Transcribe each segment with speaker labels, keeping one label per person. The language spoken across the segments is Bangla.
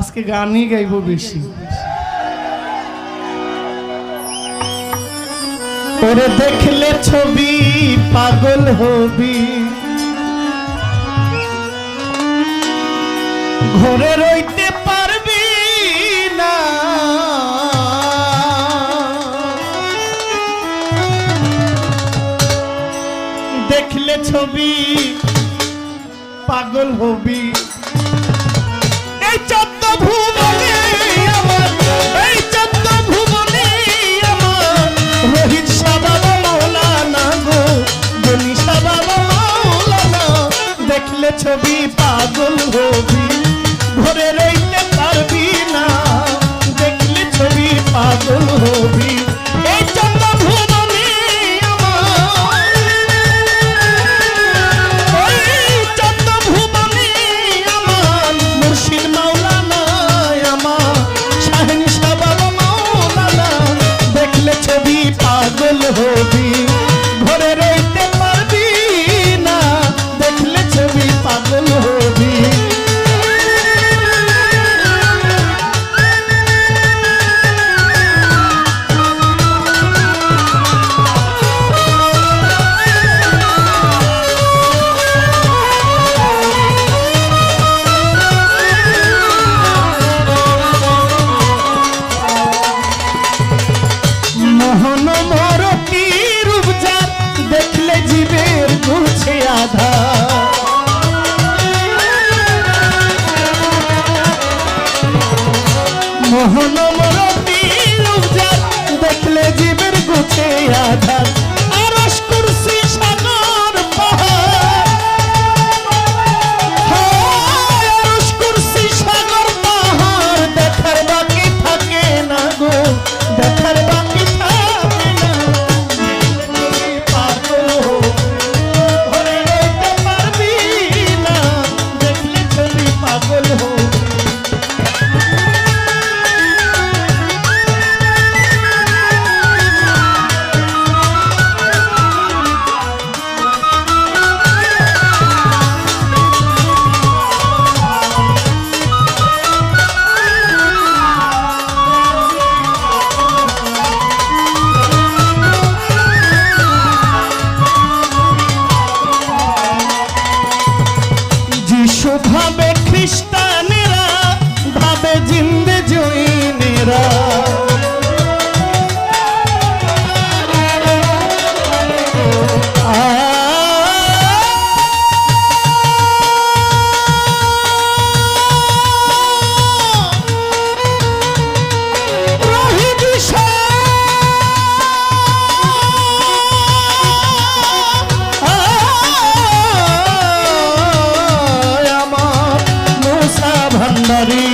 Speaker 1: আজকে গানই গাইব বেশি। ওরে দেখলে ছবি পাগল হবি। ঘরে রইতে পারবি না। দেখলে ছবি পাগল হবি। i'm going Agon. মোহন মরতির দেখলে জীবের গুছে আধার। Mandarin.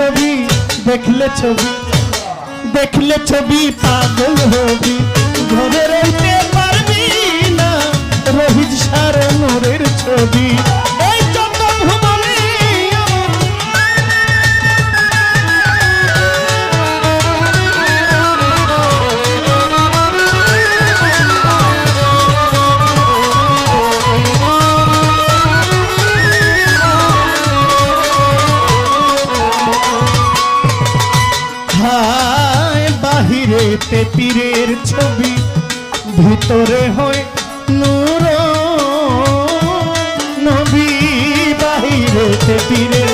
Speaker 1: ছবি দেখলে ছবি দেখলে ছবি পাগল হবি। ঘরে রইতে পারবি না রোহিত সার ছবি। বাহিরেতে পীরের ছবি ভিতরে হয় নূর। নবী বাহিরেতে পীরের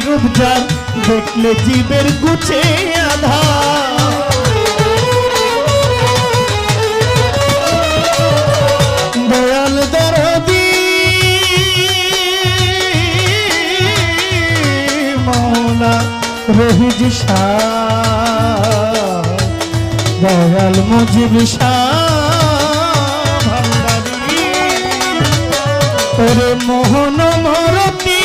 Speaker 1: মরতি রূপজান দেখলে জীবের গুছে আধার। দয়াল দরদি মৌলা রহিজ ওরে মোহন মরতি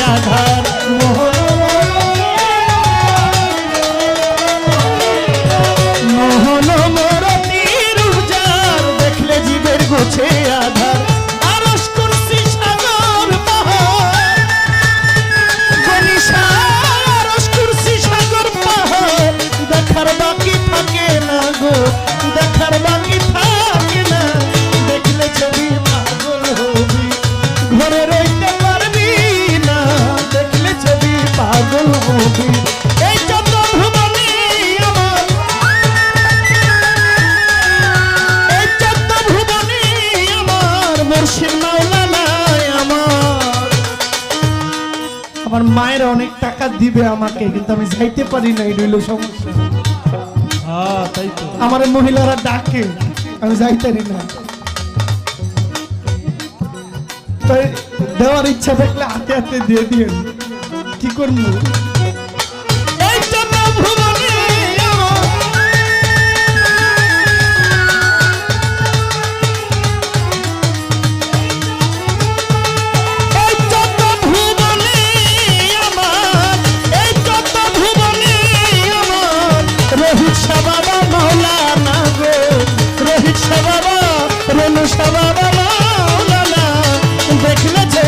Speaker 1: গুছে টাকা দিবে আমাকে কিন্তু আমি যাইতে পারি না এই রইল সমস্যা।
Speaker 2: হ্যাঁ
Speaker 1: আমার মহিলারা ডাকে আমি যাইতে পারি না। দেওয়ার ইচ্ছা থাকলে হাতে হাতে দিয়ে দিয়ে কি করব?